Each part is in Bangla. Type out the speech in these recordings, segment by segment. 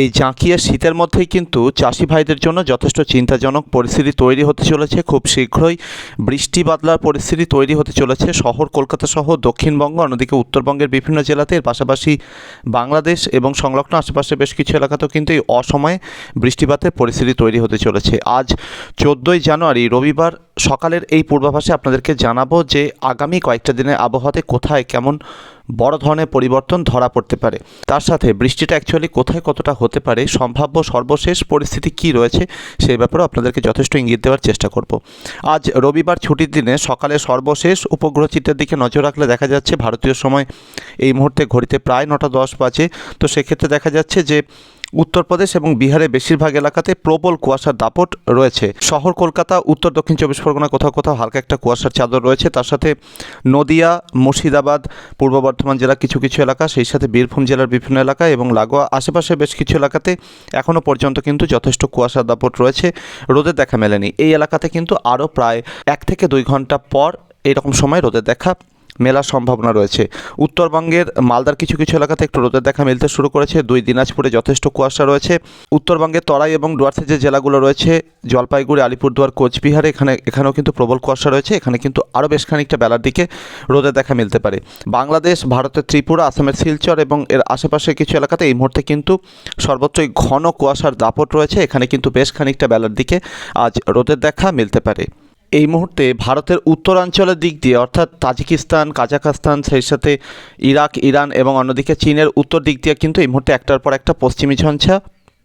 এই জাঁকিয়ে শীতের মধ্যেই কিন্তু চাষি ভাইদের জন্য যথেষ্ট চিন্তাজনক পরিস্থিতি তৈরি হতে চলেছে। খুব শীঘ্রই বৃষ্টি বাদলার পরিস্থিতি তৈরি হতে চলেছে। শহর, কলকাতা সহ দক্ষিণবঙ্গ, অন্যদিকে উত্তরবঙ্গের বিভিন্ন জেলাতে এর পাশাপাশি বাংলাদেশ এবং সংলগ্ন আশেপাশে বেশ কিছু এলাকাতেও কিন্তু এই অসময়ে বৃষ্টিপাতের পরিস্থিতি তৈরি হতে চলেছে। আজ চোদ্দোই জানুয়ারি, রবিবার সকালের এই পূর্বাভাসে আপনাদেরকে জানাব যে আগামী কয়েকটা দিনের আবহাওয়াতে কোথায় কেমন বড় ধরনের পরিবর্তন ধরা পড়তে পারে। তার সাথে বৃষ্টিটা অ্যাকচুয়ালি কোথায় কতটা হতে পারে, সম্ভাব্য সর্বশেষ পরিস্থিতি কি রয়েছে, সেই ব্যাপারেও আপনাদেরকে যথেষ্ট ইঙ্গিত দেওয়ার চেষ্টা করব। আজ রবিবার ছুটির দিনে সকালে সর্বশেষ উপগ্রহ চিত্রের দিকে নজর রাখলে দেখা যাচ্ছে ভারতীয় সময় এই মুহূর্তে ঘড়িতে প্রায় নটা দশ বাজে। তো সেক্ষেত্রে দেখা যাচ্ছে যে উত্তরপ্রদেশ এবং বিহারের বেশিরভাগ এলাকাতে প্রবল কুয়াশার দাপট রয়েছে। শহর কলকাতা, উত্তর দক্ষিণ চব্বিশ পরগনা, কোথাও কোথাও হালকা একটা কুয়াশার চাদর রয়েছে। তার সাথে নদিয়া, মুর্শিদাবাদ, পূর্ব বর্ধমান জেলার কিছু কিছু এলাকা, সেই সাথে বীরভূম জেলার বিভিন্ন এলাকা এবং লাগোয়া আশেপাশে বেশ কিছু এলাকাতে এখনও পর্যন্ত কিন্তু যথেষ্ট কুয়াশার দাপট রয়েছে। রোদের দেখা মেলেনি। এই এলাকাতে কিন্তু আরও প্রায় এক থেকে দুই ঘণ্টা পর এরকম সময় রোদের দেখা মেলার সম্ভাবনা রয়েছে। উত্তরবঙ্গের মালদার কিছু কিছু এলাকাতে একটু রোদের দেখা মিলতে শুরু করেছে। দুই দিনাজপুরে যথেষ্ট কুয়াশা রয়েছে। উত্তরবঙ্গের তরাই এবং ডুয়ার্সের যে জেলাগুলো রয়েছে, জলপাইগুড়ি, আলিপুরদুয়ার, কোচবিহারে এখানে, এখানেও কিন্তু প্রবল কুয়াশা রয়েছে। এখানে কিন্তু আরও বেশ খানিকটা বেলার দিকে রোদের দেখা মিলতে পারে। বাংলাদেশ, ভারতের ত্রিপুরা, আসামের শিলচর এবং এর আশেপাশের কিছু এলাকাতে এই মুহূর্তে কিন্তু সর্বত্রই ঘন কুয়াশার দাপট রয়েছে। এখানে কিন্তু বেশ খানিকটা বেলার দিকে আজ রোদের দেখা মিলতে পারে। এই মুহূর্তে ভারতের উত্তরাঞ্চলের দিক দিয়ে, অর্থাৎ তাজিকিস্তান, কাজাখস্তান, সেই সাথে ইরাক, ইরান এবং অন্যদিকে চীনের উত্তর দিক দিয়ে কিন্তু এই মুহূর্তে একটার পর একটা পশ্চিমী ঝঞ্ঝা।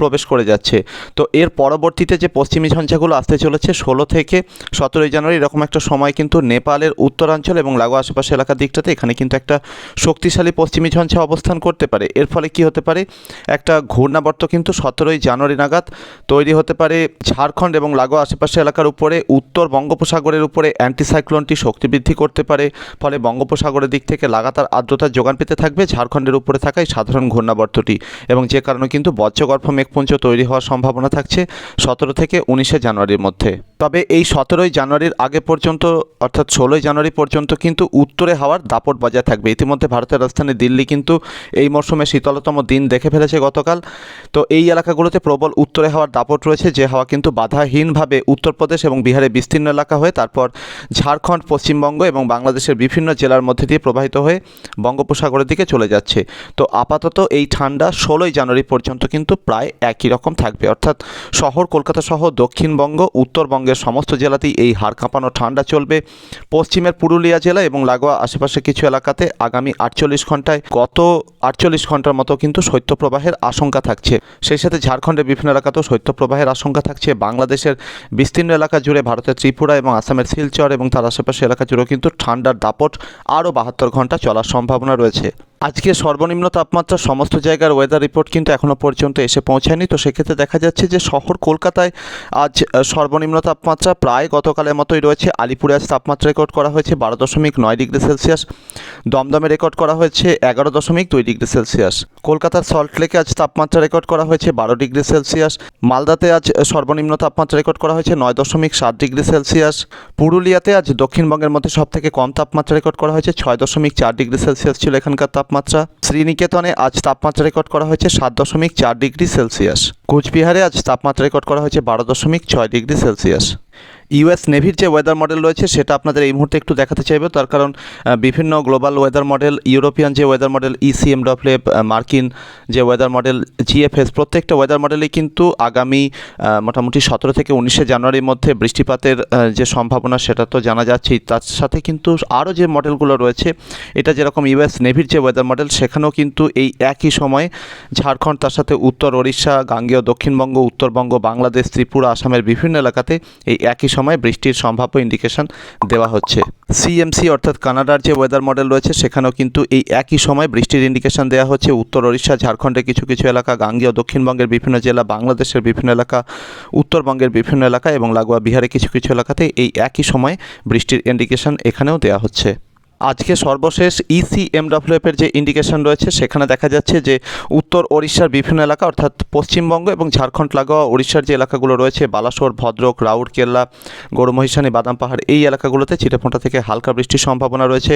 প্রবেশ করে যাচ্ছে। তো এর পরবর্তীতে যে পশ্চিমী ঝঞ্ঝাগুলো আসতে চলেছে, ষোলো থেকে সতেরোই জানুয়ারি এরকম একটা সময় কিন্তু নেপালের উত্তরাঞ্চল এবং লাগোয়া আশেপাশে এলাকার দিকটাতে এখানে কিন্তু একটা শক্তিশালী পশ্চিমী ঝঞ্ঝা অবস্থান করতে পারে। এর ফলে কি হতে পারে? একটা ঘূর্ণাবর্ত কিন্তু সতেরোই জানুয়ারি নাগাদ তৈরি হতে পারে। ঝাড়খণ্ড এবং লাগোয়া আশেপাশে এলাকার উপরে, উত্তর বঙ্গোপসাগরের উপরে অ্যান্টিসাইক্লোনটি শক্তি বৃদ্ধি করতে পারে। ফলে বঙ্গোপসাগরের দিক থেকে লাগাতার আর্দ্রতার যোগান পেতে থাকবে। ঝাড়খণ্ডের উপরে থাকা সাধারণ ঘূর্ণাবর্তটি এবং যে কারণে কিন্তু বজ্রগর্ভ মেঘপুঞ্জ তৈরি হওয়ার সম্ভাবনা থাকছে সতেরো থেকে উনিশে জানুয়ারির মধ্যে। তবে এই সতেরোই জানুয়ারির আগে পর্যন্ত, অর্থাৎ ষোলোই জানুয়ারি পর্যন্ত কিন্তু উত্তরে হাওয়ার দাপট বজায় থাকবে। ইতিমধ্যে ভারতের রাজধানী দিল্লি কিন্তু এই মরশুমে শীতলতম দিন দেখে ফেলেছে গতকাল। তো এই এলাকাগুলোতে প্রবল উত্তরে হাওয়ার দাপট রয়েছে, যে হাওয়া কিন্তু বাধাহীনভাবে উত্তরপ্রদেশ এবং বিহারের বিস্তীর্ণ এলাকা হয়ে, তারপর ঝাড়খণ্ড, পশ্চিমবঙ্গ এবং বাংলাদেশের বিভিন্ন জেলার মধ্যে দিয়ে প্রবাহিত হয়ে বঙ্গোপসাগরের দিকে চলে যাচ্ছে। তো আপাতত এই ঠান্ডা ষোলোই জানুয়ারি পর্যন্ত কিন্তু প্রায় একই রকম থাকবে। অর্থাৎ শহর কলকাতা সহ দক্ষিণবঙ্গ, উত্তরবঙ্গের সমস্ত জেলাতেই এই হাড় কাঁপানো ঠান্ডা চলবে। পশ্চিমের পুরুলিয়া জেলা এবং লাগোয়া আশেপাশে কিছু এলাকাতে আগামী আটচল্লিশ ঘন্টায় গত আটচল্লিশ ঘণ্টার মতো কিন্তু শৈত্যপ্রবাহের আশঙ্কা থাকছে। সেই সাথে ঝাড়খণ্ডের বিভিন্ন এলাকাতেও শৈত্যপ্রবাহের আশঙ্কা থাকছে। বাংলাদেশের বিস্তীর্ণ এলাকা জুড়ে ভারতের ত্রিপুরা এবং আসামের শিলচর এবং তার আশেপাশে এলাকা জুড়েও কিন্তু ঠান্ডার দাপট আরও বাহাত্তর ঘণ্টা চলার সম্ভাবনা রয়েছে। আজকে সর্বনিম্ন তাপমাত্রা সমস্ত জায়গার ওয়েদার রিপোর্ট কিন্তু এখনও পর্যন্ত এসে পৌঁছায়নি। তো সেক্ষেত্রে দেখা যাচ্ছে যে শহর কলকাতায় আজ সর্বনিম্ন তাপমাত্রা প্রায় গতকালের মতোই রয়েছে। আলিপুরে আজ তাপমাত্রা রেকর্ড করা হয়েছে বারো দশমিক নয় ডিগ্রি সেলসিয়াস। দমদমে রেকর্ড করা হয়েছে এগারো দশমিক দুই ডিগ্রি সেলসিয়াস। কলকাতার সল্টলেকে আজ তাপমাত্রা রেকর্ড করা হয়েছে বারো ডিগ্রি সেলসিয়াস। মালদাতে আজ সর্বনিম্ন তাপমাত্রা রেকর্ড করা হয়েছে নয় দশমিক সাত ডিগ্রি সেলসিয়াস। পুরুলিয়াতে আজ দক্ষিণবঙ্গের মধ্যে সবথেকে কম তাপমাত্রা রেকর্ড করা হয়েছে ছয় দশমিক চার ডিগ্রি সেলসিয়াস ছিল এখানকার তাপমাত্রা। শ্রীনিকেতনে আজ তাপমাত্রা রেকর্ড করা হয়েছে সাত দশমিক চার ডিগ্রি সেলসিয়াস। কোচবিহারে আজ তাপমাত্রা রেকর্ড করা হয়েছে বারো দশমিক ছয় ডিগ্রি সেলসিয়াস। ইউএস নেভির যে ওয়েদার মডেল রয়েছে, সেটা আপনাদের এই মুহূর্তে একটু দেখাতে চাইবে। তার কারণ বিভিন্ন গ্লোবাল ওয়েদার মডেল ইউরোপিয়ান যে ওয়েদার মডেল ইসিএম ইসিএমডব্লিউ মার্কিন যে ওয়েদার মডেল জিএফএস প্রত্যেকটা ওয়েদার মডেলেই কিন্তু আগামী মোটামুটি সতেরো থেকে উনিশে জানুয়ারির মধ্যে বৃষ্টিপাতের যে সম্ভাবনা, সেটা তো জানা যাচ্ছেই। তার সাথে কিন্তু আরও যে মডেলগুলো রয়েছে, এটা যেরকম ইউএস নেভির যে ওয়েদার মডেল সেখানেও কিন্তু এই একই সময়ে ঝাড়খণ্ড, তার সাথে উত্তর ওড়িশা, গাঙ্গেয় দক্ষিণবঙ্গ, উত্তরবঙ্গ, বাংলাদেশ, ত্রিপুরা, আসামের বিভিন্ন এলাকাতে এই একই সময় বৃষ্টির সম্ভাব্য ইন্ডিকেশন দেওয়া হচ্ছে। সিএমসি অর্থাৎ কানাডার যে ওয়েদার মডেল রয়েছে, সেখানেও কিন্তু এই একই সময় বৃষ্টির ইন্ডিকেশন দেওয়া হচ্ছে। উত্তর ওড়িশা, ঝাড়খণ্ডের কিছু কিছু এলাকা, গাঙ্গীয়, দক্ষিণবঙ্গের বিভিন্ন জেলা, বাংলাদেশের বিভিন্ন এলাকা, উত্তরবঙ্গের বিভিন্ন এলাকা এবং লাগোয়া বিহারের কিছু কিছু এলাকাতে এই একই সময় বৃষ্টির ইন্ডিকেশন এখানেও দেওয়া হচ্ছে। আজকে সর্বশেষ E ইসিএমডব্লিউএফ এর যে ইন্ডিকেশন রয়েছে, সেখানে দেখা যাচ্ছে যে উত্তর ওড়িশার বিভিন্ন এলাকা, অর্থাৎ পশ্চিমবঙ্গ এবং ঝাড়খণ্ড, লাগোয়া ওড়িশার যে এলাকাগুলো রয়েছে, বালাসোর, ভদ্রক রাউরকেল্লা গৌরমহিষানী, বাদাম পাহাড়, এই এলাকাগুলোতে ছিটেফোঁটা থেকে হালকা বৃষ্টির সম্ভাবনা রয়েছে।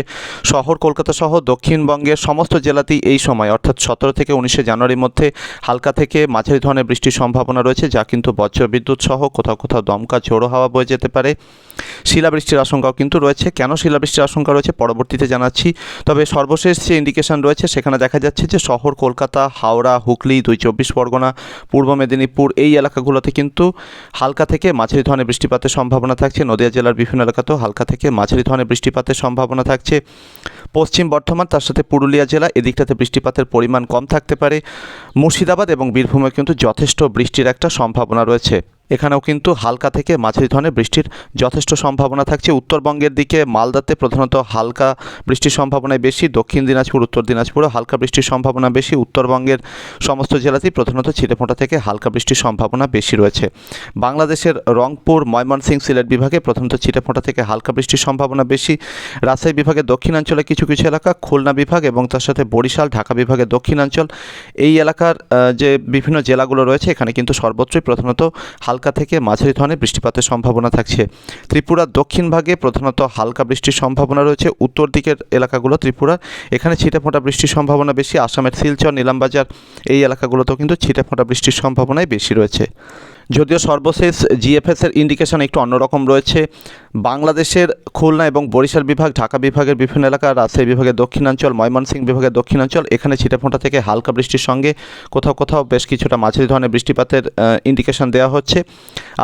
শহর কলকাতা সহ দক্ষিণবঙ্গের সমস্ত জেলাতেই এই সময়, অর্থাৎ সতেরো থেকে উনিশে জানুয়ারির মধ্যে হালকা থেকে মাঝারি ধরনের বৃষ্টির সম্ভাবনা রয়েছে, যা কিন্তু বজ্রবিদ্যুৎ সহ কোথাও কোথাও দমকা ঝোড়ো হাওয়া বয়ে যেতে পারে। শিলাবৃষ্টির আশঙ্কাও কিন্তু রয়েছে। কেন শিলাবৃষ্টির আশঙ্কা রয়েছে? পরবর্তীতে জানাচ্ছি। তবে সর্বশেষ যে ইন্ডিকেশন রয়েছে, সেখানে দেখা যাচ্ছে যে শহর, কলকাতা, হাওড়া, হুগলি, দুই চব্বিশ পরগনা, পূর্ব মেদিনীপুর এই এলাকাগুলোতে কিন্তু হালকা থেকে মাঝারি ধরনের বৃষ্টিপাতের সম্ভাবনা থাকছে। নদিয়া জেলার বিভিন্ন এলাকাতেও হালকা থেকে মাঝারি ধরনের বৃষ্টিপাতের সম্ভাবনা থাকছে। পশ্চিম বর্ধমান, তার সাথে পুরুলিয়া জেলা, এদিকটাতে বৃষ্টিপাতের পরিমাণ কম থাকতে পারে। মুর্শিদাবাদ এবং বীরভূমে কিন্তু যথেষ্ট বৃষ্টির একটা সম্ভাবনা রয়েছে। এখানেও কিন্তু হালকা থেকে মাঝারি ধরনের বৃষ্টির যথেষ্ট সম্ভাবনা থাকছে। উত্তরবঙ্গের দিকে মালদাতে প্রধানত হালকা বৃষ্টির সম্ভাবনায় বেশি। দক্ষিণ দিনাজপুর, উত্তর দিনাজপুরে হালকা বৃষ্টির সম্ভাবনা বেশি। উত্তরবঙ্গের সমস্ত জেলাতেই প্রধানত ছিটেফোঁটা থেকে হালকা বৃষ্টির সম্ভাবনা বেশি রয়েছে। বাংলাদেশের রংপুর, ময়মনসিংহ সিলেট বিভাগে প্রধানত ছিটেফোঁটা থেকে হালকা বৃষ্টির সম্ভাবনা বেশি। রাজশাহী বিভাগের দক্ষিণাঞ্চলে কিছু কিছু এলাকা, খুলনা বিভাগ এবং তার সাথে বরিশাল, ঢাকা বিভাগের দক্ষিণাঞ্চল। এই এলাকার যে বিভিন্ন জেলাগুলো রয়েছে, এখানে কিন্তু সর্বত্রই প্রধানত হালকা থেকে মাঝারি ধরনের বৃষ্টিপাতের সম্ভাবনা থাকছে। ত্রিপুরার দক্ষিণ ভাগে প্রধানত হালকা বৃষ্টির সম্ভাবনা রয়েছে। উত্তর দিকের এলাকাগুলো ত্রিপুরা, এখানে ছিটেফোঁটা বৃষ্টির সম্ভাবনা বেশি। আসামের শিলচর, নীলামবাজার এই এলাকাগুলোতেও কিন্তু ছিটেফোঁটা বৃষ্টির সম্ভাবনাই বেশি রয়েছে। যদিও সর্বশেষ জিএফএস এর ইন্ডিকেশন একটু অন্যরকম রয়েছে। বাংলাদেশের খুলনা এবং বরিশাল বিভাগ, ঢাকা বিভাগের বিভিন্ন এলাকা, রাজশাহী বিভাগের দক্ষিণাঞ্চল, ময়মনসিংহ বিভাগের দক্ষিণাঞ্চল, এখানে ছিটেফোঁটা থেকে হালকা বৃষ্টির সঙ্গে কোথাও কোথাও বেশ কিছুটা মাঝারি ধরনের বৃষ্টিপাতের ইন্ডিকেশন দেওয়া হচ্ছে।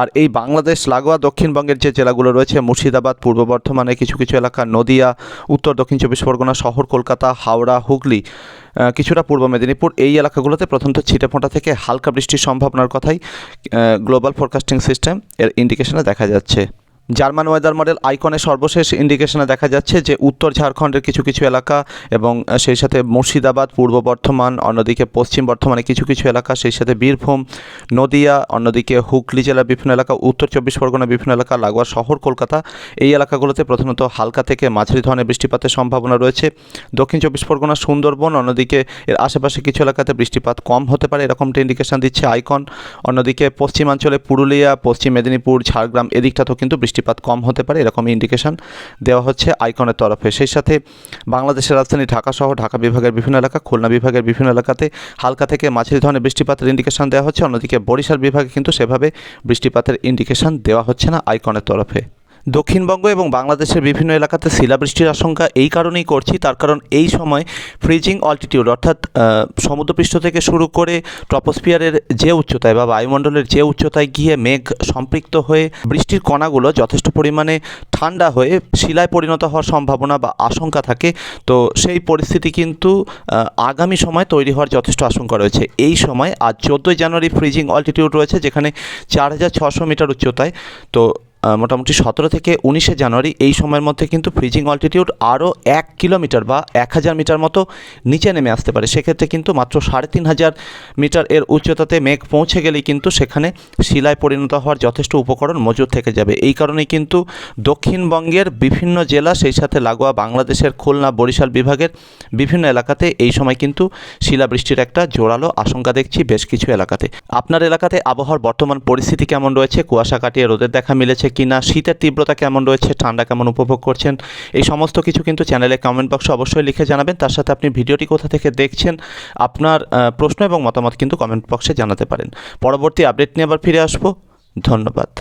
আর এই বাংলাদেশ, লাগোয়া, দক্ষিণবঙ্গের যে জেলাগুলো রয়েছে, মুর্শিদাবাদ, পূর্ব বর্ধমানে কিছু কিছু এলাকা, নদিয়া, উত্তর দক্ষিণ চব্বিশ পরগনা শহর, কলকাতা, হাওড়া, হুগলি কিছুটা পূর্ব মেদিনীপুর, এই এলাকাগুলোতে প্রথমত ছিটেফোঁটা থেকে হালকা বৃষ্টির সম্ভাবনার কথাই গ্লোবাল ফোরকাস্টিং সিস্টেম এর ইন্ডিকেশনে দেখা যাচ্ছে। জার্মান ওয়েদার মডেল আইকনের সর্বশেষ ইন্ডিকেশনে দেখা যাচ্ছে যে উত্তর ঝাড়খণ্ডের কিছু কিছু এলাকা এবং সেই সাথে মুর্শিদাবাদ, পূর্ব বর্ধমান, অন্যদিকে পশ্চিম বর্ধমানে কিছু কিছু এলাকা, সেই সাথে বীরভূম, নদিয়া, অন্যদিকে হুগলি জেলার বিভিন্ন এলাকা, উত্তর চব্বিশ পরগনা বিভিন্ন এলাকা, লাগোয়া শহর কলকাতা, এই এলাকাগুলোতে প্রধানত হালকা থেকে মাঝারি ধরনের বৃষ্টিপাতের সম্ভাবনা রয়েছে। দক্ষিণ চব্বিশ পরগনা সুন্দরবন, অন্যদিকে এর আশেপাশে কিছু এলাকাতে বৃষ্টিপাত কম হতে পারে, এরকমটা ইন্ডিকেশন দিচ্ছে আইকন। অন্যদিকে পশ্চিমাঞ্চলে পুরুলিয়া, পশ্চিম মেদিনীপুর, ঝাড়গ্রাম, এদিকটাতেও কিন্তু বৃষ্টিপাত কম হতে পারে এরকম ইন্ডিকেশন দেওয়া হচ্ছে আইকনের তরফে। সেই সাথে বাংলাদেশের রাজধানী ঢাকা সহ ঢাকা বিভাগের বিভিন্ন এলাকা, খুলনা বিভাগের বিভিন্ন এলাকাতে হালকা থেকে মাঝারি ধরনের বৃষ্টিপাতের ইন্ডিকেশন দেওয়া হচ্ছে। অন্যদিকে বরিশাল বিভাগে কিন্তু সেভাবে বৃষ্টিপাতের ইন্ডিকেশন দেওয়া হচ্ছে না আইকনের তরফে। দক্ষিণবঙ্গ এবং বাংলাদেশের বিভিন্ন এলাকাতে শিলাবৃষ্টির আশঙ্কা এই কারণেই করছি, তার কারণ এই সময় ফ্রিজিং অল্টিটিউড অর্থাৎ সমুদ্রপৃষ্ঠ থেকে শুরু করে ট্রপোস্ফিয়ারের যে উচ্চতায় বা বায়ুমণ্ডলের যে উচ্চতায় গিয়ে মেঘ সম্পৃক্ত হয়ে বৃষ্টির কণাগুলো যথেষ্ট পরিমাণে ঠান্ডা হয়ে শিলায় পরিণত হওয়ার সম্ভাবনা বা আশঙ্কা থাকে, তো সেই পরিস্থিতি কিন্তু আগামী সময় তৈরি হওয়ার যথেষ্ট আশঙ্কা রয়েছে। এই সময় আজ চোদ্দোই জানুয়ারি ফ্রিজিং অল্টিটিউড রয়েছে, যেখানে চার হাজার ছশো মিটার উচ্চতায়, তো মোটামুটি সতেরো থেকে উনিশে জানুয়ারি এই সময়ের মধ্যে কিন্তু ফ্রিজিং অল্টিটিউড আরও এক কিলোমিটার বা এক হাজার মিটার মতো নিচে নেমে আসতে পারে। সেক্ষেত্রে কিন্তু মাত্র সাড়ে তিন হাজার মিটার এর উচ্চতাতে মেঘ পৌঁছে গেলেই কিন্তু সেখানে শিলায় পরিণত হওয়ার যথেষ্ট উপকরণ মজুদ থেকে যাবে। এই কারণেই কিন্তু দক্ষিণবঙ্গের বিভিন্ন জেলা, সেই সাথে লাগোয়া বাংলাদেশের খুলনা, বরিশাল বিভাগের বিভিন্ন এলাকাতে এই সময় কিন্তু শিলাবৃষ্টির একটা জোরালো আশঙ্কা দেখছি বেশ কিছু এলাকাতে। আপনার এলাকাতে আবহাওয়ার বর্তমান পরিস্থিতি কেমন রয়েছে? কুয়াশা কাটিয়ে রোদের দেখা মিলেছে কিনা, শীতের তীব্রতা কেমন রয়েছে, ঠান্ডা কেমন উপভোগ করছেন, এই সমস্ত কিছু কিন্তু চ্যানেলে কমেন্ট বক্সে অবশ্যই লিখে জানাবেন। তার সাথে আপনি ভিডিওটি কোথা থেকে দেখছেন, আপনার প্রশ্ন এবং মতামত কিন্তু কমেন্ট বক্সে জানাতে পারেন। পরবর্তী আপডেট নিয়ে আবার ফিরে আসব। ধন্যবাদ।